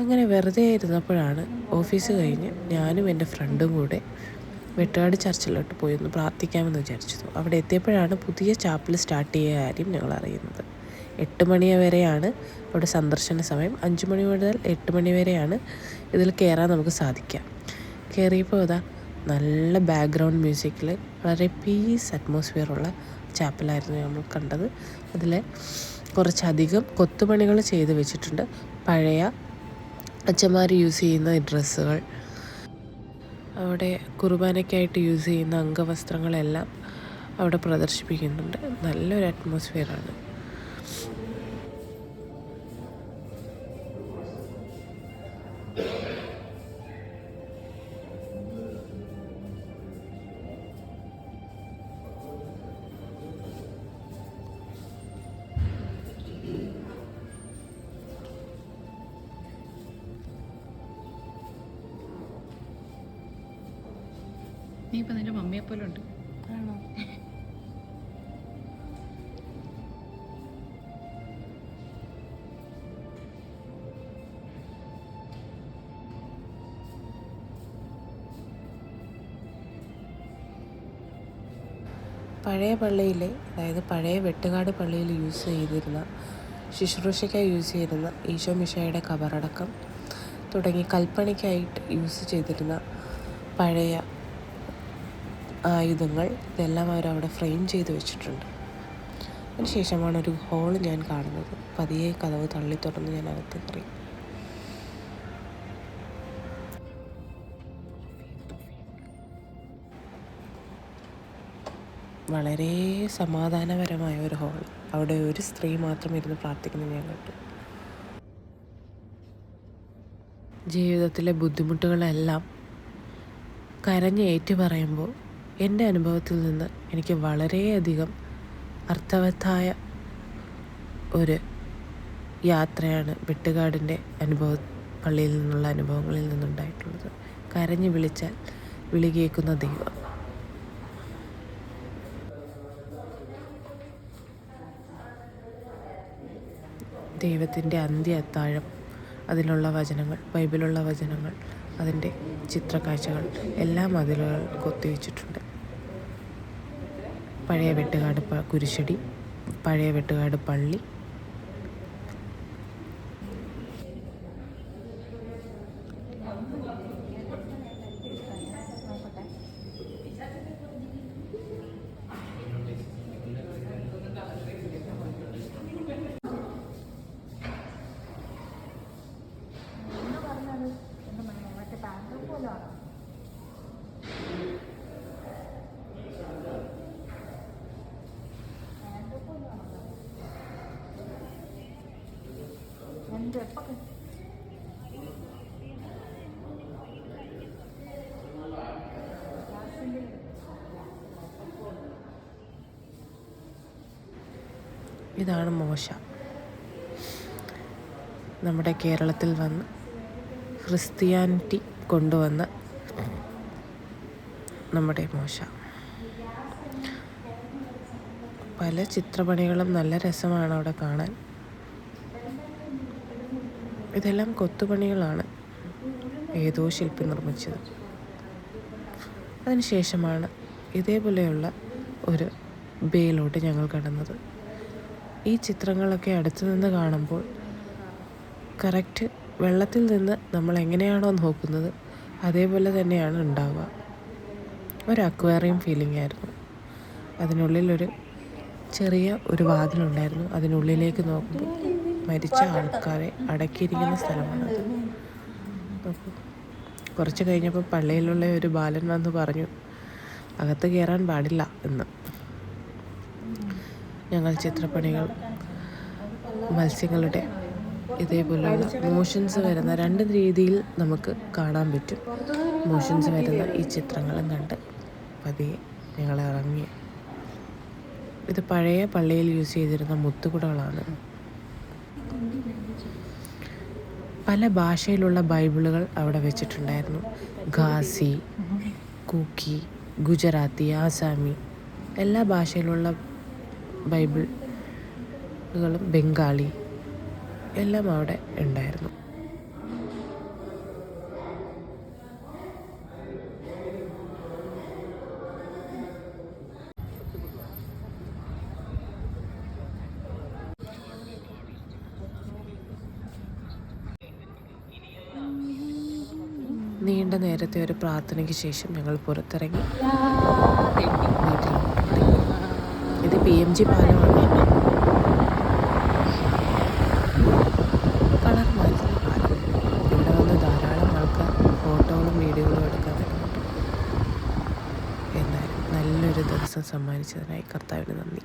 അങ്ങനെ വെറുതെ ഇരുന്നപ്പോഴാണ് ഓഫീസ് കഴിഞ്ഞ് ഞാനും എന്റെ ഫ്രണ്ടും കൂടെ വെട്ടാട് ചർച്ചിലോട്ട് പോയി ഒന്ന് പ്രാർത്ഥിക്കാമെന്ന് വിചാരിച്ചു അവിടെ എത്തിയപ്പോഴാണ് പുതിയ ചാപ്പൽ സ്റ്റാർട്ട് ചെയ്ത കാര്യം ഞങ്ങൾ അറിയുന്നത്. എട്ട് മണി വരെയാണ് അവിടെ സന്ദർശന സമയം. അഞ്ച് മണി മുതൽ എട്ട് മണി വരെയാണ് ഇതിൽ കയറാൻ നമുക്ക് സാധിക്കാം കയറിയപ്പോൾ ഇതാ നല്ല ബാക്ക്ഗ്രൗണ്ട് മ്യൂസിക്കിൽ വളരെ പീസ് അറ്റ്മോസ്ഫിയറുള്ള ചാപ്പലായിരുന്നു നമ്മൾ കണ്ടത്. അതിൽ കുറച്ചധികം കൊത്തുപണികൾ ചെയ്ത് വെച്ചിട്ടുണ്ട്. പഴയ അച്ഛന്മാർ യൂസ് ചെയ്യുന്ന ഡ്രസ്സുകൾ. അവിടെ കുർബാനയ്ക്കായിട്ട് യൂസ് ചെയ്യുന്ന അംഗവസ്ത്രങ്ങളെല്ലാം അവിടെ പ്രദർശിപ്പിക്കുന്നുണ്ട്. നല്ലൊരു അറ്റ്മോസ്ഫിയറാണ് നീ ഇപ്പൊ നിന്റെ മമ്മിയെ പോലെ ഉണ്ട്. ആണോ? പഴയ പള്ളിയിലെ അതായത് പഴയ വെട്ടുകാട് പള്ളിയിൽ യൂസ് ചെയ്തിരുന്ന ശുശ്രൂഷയ്ക്കായി യൂസ് ചെയ്തിരുന്ന ഈശോ മിഷയുടെ കബറടക്കം തുടങ്ങി കൽപ്പണിക്കായിട്ട് യൂസ് ചെയ്തിരുന്ന പഴയ ആയുധങ്ങൾ ഇതെല്ലാം അവരവിടെ ഫ്രെയിം ചെയ്ത് വെച്ചിട്ടുണ്ട്. അതിനുശേഷമാണ് ഒരു ഹോൾ ഞാൻ കാണുന്നത്. പതിയെ കഥവ് തള്ളി തുറന്ന് ഞാൻ അകത്ത് കയറി വളരെ സമാധാനപരമായ ഒരു ഹോൾ. അവിടെ ഒരു സ്ത്രീ മാത്രം ഇരുന്ന് പ്രാർത്ഥിക്കുന്നത് ഞാൻ കണ്ടു ജീവിതത്തിലെ ബുദ്ധിമുട്ടുകളെല്ലാം കരഞ്ഞ് ഏറ്റു പറയുമ്പോൾ എന്റെ അനുഭവത്തിൽ നിന്ന് എനിക്ക് വളരെയധികം അർത്ഥവത്തായ ഒരു യാത്രയാണ് വെട്ടുകാടിന്റെ അനുഭവ പള്ളിയിൽ നിന്നുള്ള അനുഭവങ്ങളിൽ നിന്നുണ്ടായിട്ടുള്ളത്. കരഞ്ഞു വിളിച്ചാൽ വിളി കേൾക്കുന്ന ദൈവം. ദൈവത്തിന്റെ അന്ത്യ അത്താഴം അതിലുള്ള വചനങ്ങൾ ബൈബിളുള്ള വചനങ്ങൾ അതിന്റെ ചിത്രക്കാഴ്ചകൾ എല്ലാം അതിലുകൾ കൊത്തിവെച്ചിട്ടുണ്ട്. പഴയ വെട്ടുകാട് കുരിശടി പഴയ വെട്ടുകാട് പള്ളി ഇതാണ് മോശ. നമ്മുടെ കേരളത്തിൽ വന്ന് ക്രിസ്ത്യാനിറ്റി കൊണ്ടുവന്ന നമ്മുടെ മോശ. പല ചിത്രപണികളും നല്ല രസമാണ് അവിടെ കാണാൻ. ഇതെല്ലാം കൊത്തുപണികളാണ്. ഏതോ ശില്പി നിർമ്മിച്ചത്. അതിനുശേഷമാണ് ഇതേപോലെയുള്ള ഒരു ബേയിലോട്ട് ഞങ്ങൾ കടന്നത്. ഈ ചിത്രങ്ങളൊക്കെ അടുത്തു നിന്ന് കാണുമ്പോൾ കറക്റ്റ് വെള്ളത്തിൽ നിന്ന് നമ്മൾ എങ്ങനെയാണോ നോക്കുന്നത് അതേപോലെ തന്നെയാണ് ഉണ്ടാവുക. ഒരു അക്വേറിയം ഫീലിംഗ് ആയിരുന്നു. അതിനുള്ളിലൊരു ചെറിയ ഒരു വാതിലുണ്ടായിരുന്നു. അതിനുള്ളിലേക്ക് നോക്കുമ്പോൾ മരിച്ച ആൾക്കാരെ അടക്കിയിരിക്കുന്ന സ്ഥലമാണ് കുറച്ച് കഴിഞ്ഞപ്പോൾ പള്ളിയിലുള്ള ഒരു ബാലൻ വന്ന് പറഞ്ഞു അകത്ത് കയറാൻ പാടില്ല എന്ന്. ഞങ്ങൾ ചിത്രപ്പണികൾ മത്സ്യങ്ങളുടെ ഇതേപോലെയുള്ള മോഷൻസ് വരുന്ന രണ്ട് രീതിയിൽ നമുക്ക് കാണാൻ പറ്റും. മോഷൻസ് വരുന്ന ഈ ചിത്രങ്ങളും കണ്ട് പതിയെ ഞങ്ങൾ ഇറങ്ങി. ഇത് പഴയ പള്ളിയിൽ യൂസ് ചെയ്തിരുന്ന മുത്തുകുടകളാണ്. പല ഭാഷയിലുള്ള ബൈബിളുകൾ അവിടെ വെച്ചിട്ടുണ്ടായിരുന്നു. ഖാസി കുക്കി ഗുജറാത്തി ആസാമി എല്ലാ ഭാഷയിലുള്ള ബൈബിളുകളും ബംഗാളി എല്ലാം അവിടെ ഉണ്ടായിരുന്നു. നീണ്ട നേരത്തെ ഒരു പ്രാർത്ഥനയ്ക്ക് ശേഷം ഞങ്ങൾ പുറത്തിറങ്ങി. ഇത് പി എം ജി പാലമാണ്. കളർ ഫോട്ടോകളും വീഡിയോകളും നല്ലൊരു സമ്മാനിച്ചതിനായി കർത്താവിന് നന്ദി.